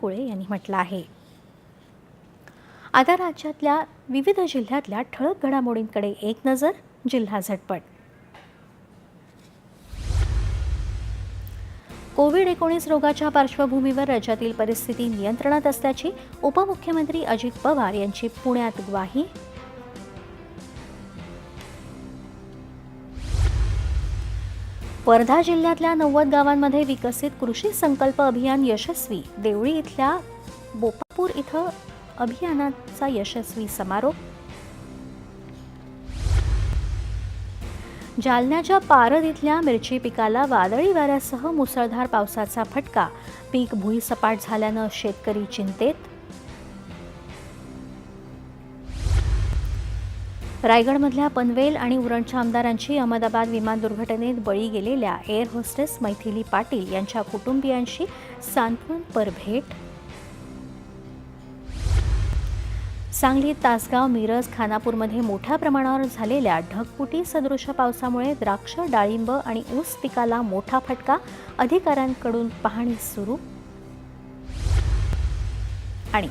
कुळे यांनी म्हटलं आहे. आता राज्यातल्या विविध जिल्ह्यातल्या ठळक घडामोडींकडे एक नजर जिल्हा झटपट. कोविड एकोणीस रोगाच्या पार्श्वभूमीवर राज्यातील परिस्थिती नियंत्रणात असल्याची उपमुख्यमंत्री अजित पवार यांची पुण्यात ग्वाही वर्धा जिल्ह्यातल्या नव्वद गावांमध्ये विकसित कृषी संकल्प अभियान यशस्वी. देवळी इथल्या बोपापूर इथं अभियानाचा यशस्वी समारोप. जालन्याच्या पारद इथल्या मिरची पिकाला वादळी वाऱ्यासह मुसळधार पावसाचा फटका. पीक भुईसपाट झाल्यानं शेतकरी चिंतेत. रायगडमधल्या पनवेल आणि उरणच्या आमदारांची अहमदाबाद विमान दुर्घटनेत बळी गेलेल्या एअर होस्टेस मैथिली पाटील यांच्या कुटुंबियांशी सांत्वनपर भेट सांगली तासगाव मिरज खानापूरमध्ये मोठ्या प्रमाणावर झालेल्या ढगपुटी सदृश पावसामुळे द्राक्ष डाळिंब आणि ऊस पिकाला मोठा फटका अधिकाऱ्यांकडून पाहणी सुरू. आणि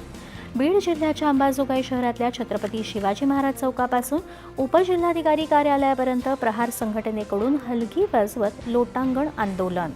बीड जिल्ह्याच्या अंबाजोगाई शहरातल्या छत्रपती शिवाजी महाराज चौकापासून उपजिल्हाधिकारी कार्यालयापर्यंत प्रहार संघटनेकडून हलगी वाजवत लोटांगण आंदोलन.